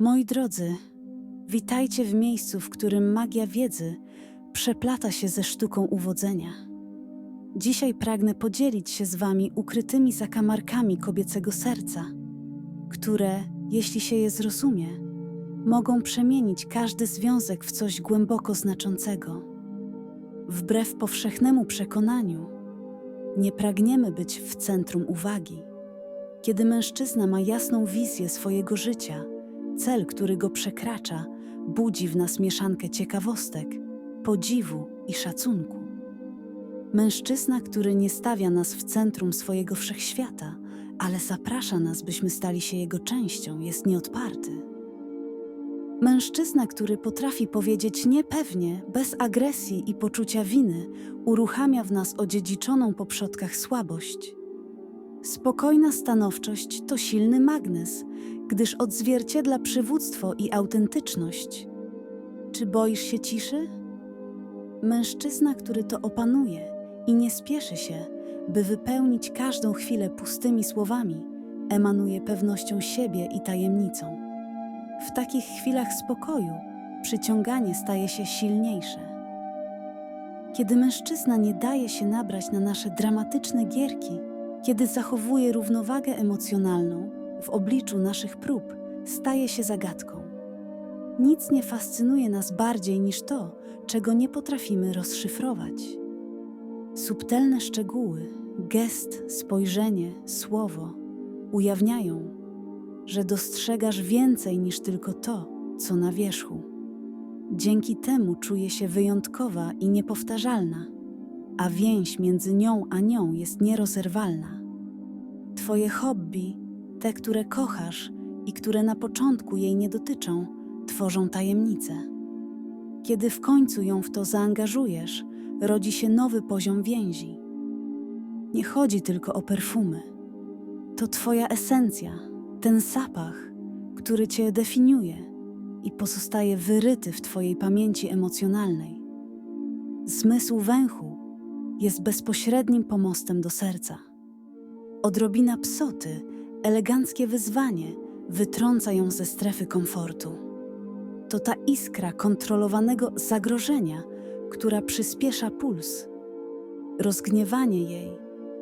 Moi drodzy, witajcie w miejscu, w którym magia wiedzy przeplata się ze sztuką uwodzenia. Dzisiaj pragnę podzielić się z Wami ukrytymi zakamarkami kobiecego serca, które, jeśli się je zrozumie, mogą przemienić każdy związek w coś głęboko znaczącego. Wbrew powszechnemu przekonaniu, nie pragniemy być w centrum uwagi. Kiedy mężczyzna ma jasną wizję swojego życia, cel, który go przekracza, budzi w nas mieszankę ciekawostek, podziwu i szacunku. Mężczyzna, który nie stawia nas w centrum swojego wszechświata, ale zaprasza nas, byśmy stali się jego częścią, jest nieodparty. Mężczyzna, który potrafi powiedzieć niepewnie, bez agresji i poczucia winy, uruchamia w nas odziedziczoną po przodkach słabość. Spokojna stanowczość to silny magnes, gdyż odzwierciedla przywództwo i autentyczność. Czy boisz się ciszy? Mężczyzna, który to opanuje i nie spieszy się, by wypełnić każdą chwilę pustymi słowami, emanuje pewnością siebie i tajemnicą. W takich chwilach spokoju przyciąganie staje się silniejsze. Kiedy mężczyzna nie daje się nabrać na nasze dramatyczne gierki, kiedy zachowuje równowagę emocjonalną w obliczu naszych prób, staje się zagadką. Nic nie fascynuje nas bardziej niż to, czego nie potrafimy rozszyfrować. Subtelne szczegóły, gest, spojrzenie, słowo ujawniają, że dostrzegasz więcej niż tylko to, co na wierzchu. Dzięki temu czuje się wyjątkowa i niepowtarzalna, a więź między nią a nią jest nierozerwalna. Twoje hobby, te, które kochasz i które na początku jej nie dotyczą, tworzą tajemnicę. Kiedy w końcu ją w to zaangażujesz, rodzi się nowy poziom więzi. Nie chodzi tylko o perfumy. To Twoja esencja, ten zapach, który Cię definiuje i pozostaje wyryty w Twojej pamięci emocjonalnej. Zmysł węchu jest bezpośrednim pomostem do serca. Odrobina psoty, eleganckie wyzwanie wytrąca ją ze strefy komfortu. To ta iskra kontrolowanego zagrożenia, która przyspiesza puls. Rozgniewanie jej,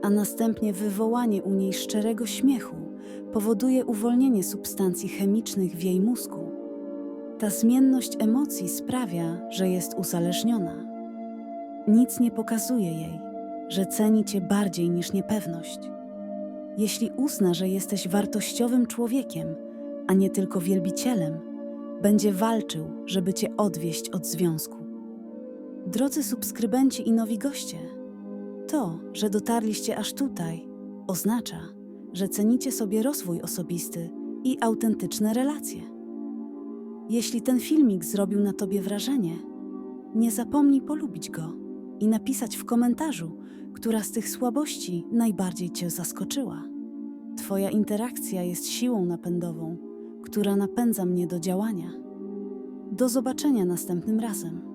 a następnie wywołanie u niej szczerego śmiechu powoduje uwolnienie substancji chemicznych w jej mózgu. Ta zmienność emocji sprawia, że jest uzależniona. Nic nie pokazuje jej, że ceni cię bardziej niż niepewność. Jeśli uzna, że jesteś wartościowym człowiekiem, a nie tylko wielbicielem, będzie walczył, żeby cię odwieść od związku. Drodzy subskrybenci i nowi goście, to, że dotarliście aż tutaj, oznacza, że cenicie sobie rozwój osobisty i autentyczne relacje. Jeśli ten filmik zrobił na tobie wrażenie, nie zapomnij polubić go i napisać w komentarzu, która z tych słabości najbardziej cię zaskoczyła. Twoja interakcja jest siłą napędową, która napędza mnie do działania. Do zobaczenia następnym razem.